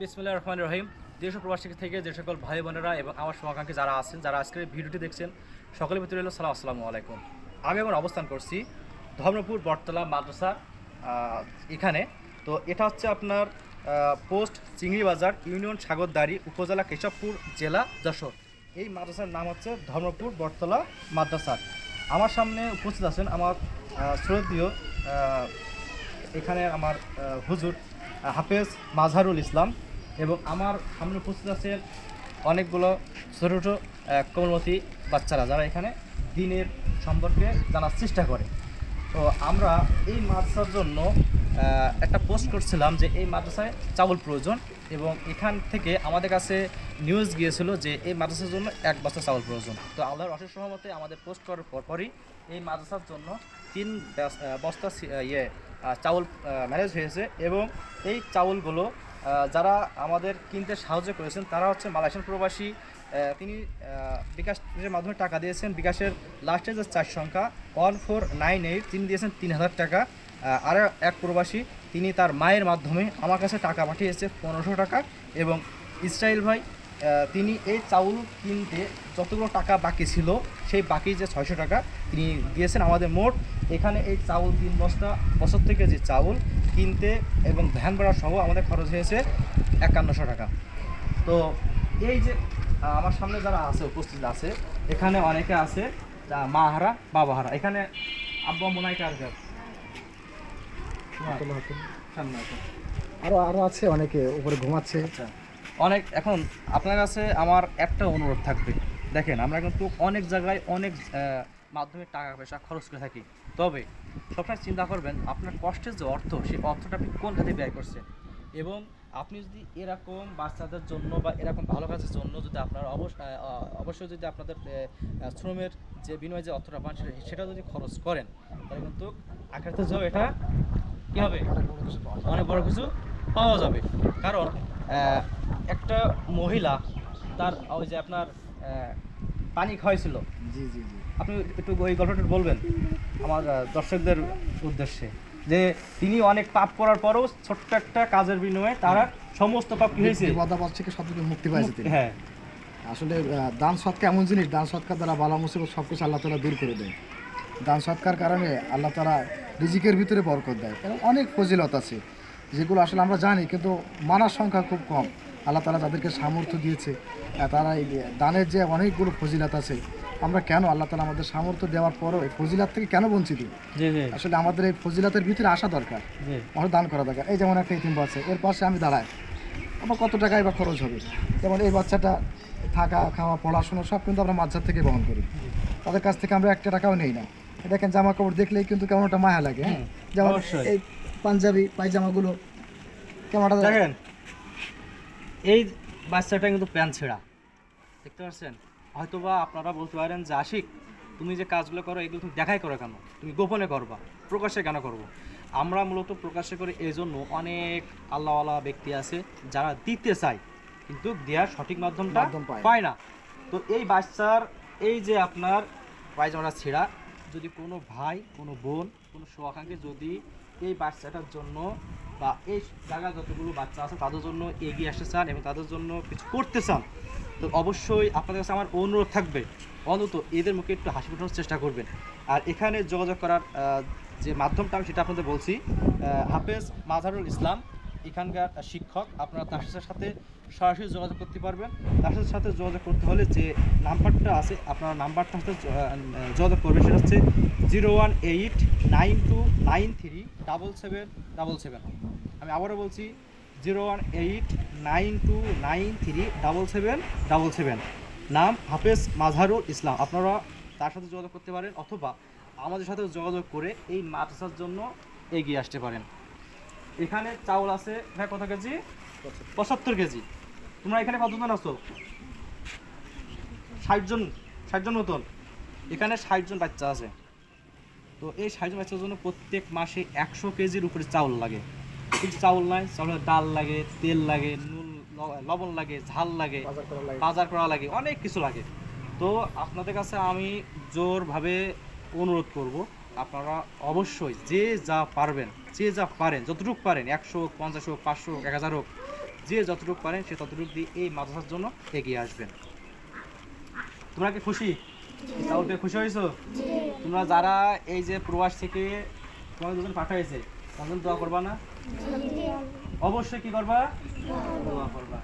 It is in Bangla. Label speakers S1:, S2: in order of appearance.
S1: বিসমুল্লাহ রহমান রহিম। দেশ প্রবাসী থেকে যে সকল ভাই বোনেরা এবং আমার শুভাকাঙ্ক্ষী যারা আছেন, যারা আজকের ভিডিওটি দেখছেন, সকলের ভিতরে হলো সালাম, আসসালামু আলাইকুম। আমি এখন অবস্থান করছি ধর্মপুর বটতলা মাদ্রাসা এখানে। তো এটা হচ্ছে আপনার পোস্ট চিংড়ি বাজার, ইউনিয়ন সাগরদাড়ি, উপজেলা কেশবপুর জেলা যশোর। এই মাদ্রাসার নাম হচ্ছে ধর্মপুর বটতলা মাদ্রাসা। আমার সামনে উপস্থিত আছেন আমার শ্রদ্ধেয় এখানে আমার হুজুর হাফেজ মাজহারুল ইসলাম। এবং আমার সামনে উপস্থিত আছে অনেকগুলো ছোটো ছোটো কোমলমতি বাচ্চারা যারা এখানে দিনের সম্পর্কে জানার চেষ্টা করে। তো আমরা এই মাদ্রাসার জন্য একটা পোস্ট করছিলাম যে এই মাদ্রাসায় চাউল প্রয়োজন এবং এখান থেকে আমাদের কাছে নিউজ গিয়েছিল যে এই মাদ্রাসার জন্য এক বস্তা চাউল প্রয়োজন। তো আল্লাহর অশেষ সহমতে আমাদের পোস্ট করার পর পরই এই মাদ্রাসার জন্য তিন বস্তা ইয়ে চাউল ম্যানেজ হয়েছে এবং এই চাউলগুলো যারা আমাদের কিনতে সাহায্য করেছেন, তারা হচ্ছে মালয়েশিয়ান প্রবাসী তিনি বিকাশের মাধ্যমে টাকা দিয়েছেন। বিকাশের লাস্টে যে চার সংখ্যা ওয়ান ফোর নাইন এইট তিনি দিয়েছেন তিন হাজার টাকা। আর এক প্রবাসী, তিনি তার মায়ের মাধ্যমে আমার কাছে টাকা পাঠিয়েছে পনেরোশো টাকা এবং ইসরায়েল ভাই তিনি এই চাউল কিনতে যতগুলো টাকা বাকি ছিল, সেই বাকি যে ছয়শো টাকা তিনি দিয়েছেন আমাদের মোট। এখানে এই চাউল তিন বস্তা, বছর থেকে যে চাউল কিনতে এবং ভ্যান ভাড়া সহ আমাদের খরচ হয়েছে একান্নশো টাকা। তো এই যে আমার সামনে যারা আছে উপস্থিত আছে এখানে অনেকে আছে মা হারা বাবা হারা। এখানে আব্বা মনে হয় কার কার? সামনে আছে।
S2: আরও আরও আছে অনেকে উপরে ঘুমাচ্ছে।
S1: আচ্ছা। অনেক এখন আপনার কাছে আমার একটা অনুরোধ থাকবে। দেখেন আমরা কিন্তু অনেক জায়গায় অনেক মাধ্যমে টাকা পয়সা খরচ করে থাকি। তবে সবসময় চিন্তা করবেন, আপনার কষ্টের যে অর্থ সেই অর্থটা আপনি কোন খাতে ব্যয় করছেন? এবং আপনি যদি এরকম বাচ্চাদের জন্য বা এরকম ভালো কাজের জন্য যদি আপনার অবশ্যই যদি আপনাদের শ্রমের যে বিনিময়ে যে অর্থটা পান সেটা- যদি খরচ করেন, তাহলে কিন্তু আখেরাতে যাও এটা কী হবে? অনেক বড় কিছু পাওয়া যাবে। কারণ একটা মহিলা, তার ওই যে আপনার পানি খাওয়াইছিল।
S2: জি জি জি।
S1: আপনি একটু ওই গল্পটা বলবেন আমার দর্শকদের উদ্দেশ্যে। যে তিনি অনেক পাপ করার পরও ছোট্ট একটা কাজের বিনিময়ে তারা সমস্ত পাপ কি হয়েছে
S2: বিপদাবাদ থেকে সব থেকে মুক্তি পাইছে তিনি।
S1: হ্যাঁ।
S2: আসলে দান সৎকার এমন জিনিস দান সৎকার দ্বারা বালা মুসিবত সব কিছু আল্লাহ তালা দূর করে দেয়। দান সৎকার কারণে আল্লাহ তালা রিজিকের ভিতরে বরকত দেয়। কারণ অনেক ফজিলত আছে যেগুলো আসলে আমরা জানি কিন্তু মানার সংখ্যা খুব কম। আল্লাহ তালা যাদেরকে সামর্থ্য দিয়েছে। তারা এই দানের যে অনেকগুলো ফজিলাত আছে আমরা কেন আল্লাহ তালা আমাদের সামর্থ্য দেওয়ার পরও এই ফজিলাত থেকে কেন বঞ্চিত? আসলে আমাদের এই ফজিলাতের ভিতরে আসা দরকার। আমার দান করা দরকার। এই যেমন একটা ইতিম বাচ্চা এর পাশে আমি দাঁড়াই। আমার কত টাকাই বা খরচ হবে? যেমন এই বাচ্চাটা থাকা খাওয়া পড়াশোনা সব কিন্তু আমরা মাঝার থেকে বহন করি। তাদের কাছ থেকে আমরা একটা টাকাও নেই না। দেখেন জামা কাপড় দেখলেই কিন্তু কেমন একটা মায়া লাগে হ্যাঁ? যেমন। এই পাঞ্জাবি পায়জামাগুলো কেমন
S1: দেখেন এই বাচ্চাটা কিন্তু প্যান ছেঁড়া। দেখতে পাচ্ছেন? হয়তোবা আপনারা বলতে পারেন যে আশিক তুমি যে কাজগুলো করো এগুলো তুমি দেখাই করো কেন? তুমি গোপনে করবা। প্রকাশ্যে কেন করব? আমরা মূলত প্রকাশ্যে করি এই জন্য অনেক আল্লাহওয়ালা ব্যক্তি আছে যারা দিতে চায় কিন্তু দেওয়ার সঠিক মাধ্যমটা
S2: মাধ্যম পায় না।
S1: তো এই বাচ্চার এই যে আপনার পায়জামাটা ছেঁড়া যদি কোনো ভাই কোনো বোন কোনো শুভাকাঙ্ক্ষী যদি এই বাচ্চাটার জন্য বা এই জায়গা যতগুলো বাচ্চা আছে তাদের জন্য এগিয়ে আসতে চান এবং তাদের জন্য কিছু করতে চান, তো অবশ্যই আপনাদের কাছে আমার অনুরোধ থাকবে, অন্তত এদের মুখে একটু হাসি ফোটানোর চেষ্টা করবেন। আর এখানে যোগাযোগ করার যে মাধ্যমটা আমি সেটা আপনাদের বলছি হাফেজ মাজারুল ইসলাম। এখানকার শিক্ষক আপনারা তার সাথে সরাসরি যোগাযোগ করতে পারবেন। তার সাথে সাথে যোগাযোগ করতে হলে যে নাম্বারটা আছে, আপনারা নাম্বারটা সাথে যোগাযোগ করবেন। সেটা হচ্ছে zero one eight nine two nine three double seven double seven. আমি আবারও বলছি, zero one eight nine two nine three double seven double seven. নাম হাফেজ মাজহারুল ইসলাম। আপনারা তার সাথে যোগাযোগ করতে পারেন অথবা আমাদের সাথে যোগাযোগ করে এই মাদ্রাসার জন্য এগিয়ে আসতে পারেন। এখানে চাউল আছে ভাই কত কেজি? পঁচাত্তর কেজি। তোমরা এখানে কতজন আছো? ষাট জন ষাট জন মতন। এখানে ষাট জন বাচ্চা আছে। তো এই ষাট জন বাচ্চার জন্য প্রত্যেক মাসে একশো কেজির উপরে চাউল লাগে। কিন্তু চাউল নাই চাউলের ডাল লাগে তেল লাগে নুন লবণ লাগে ঝাল লাগে
S2: বাজার করা লাগে।
S1: বাজার করা লাগে অনেক কিছু লাগে। তো আপনাদের কাছে আমি জোরভাবে অনুরোধ করব আপনারা অবশ্যই যে যা পারবেন যে যা পারেন যতটুকু পারেন একশো হোক পঞ্চাশ হোক পাঁচশো হোক এক হাজার হোক যে যতটুকু পারেন সে ততটুকু দিয়ে এই মাদ্রাসার জন্য এগিয়ে আসবেন। তোমরা কি খুশি? তাও খুশি হয়েছো? তোমরা যারা এই যে প্রবাস থেকে তোমাদের দুজন পাঠাইছে তখন দোয়া করবা না? অবশ্যই কি করবা। দোয়া করবা।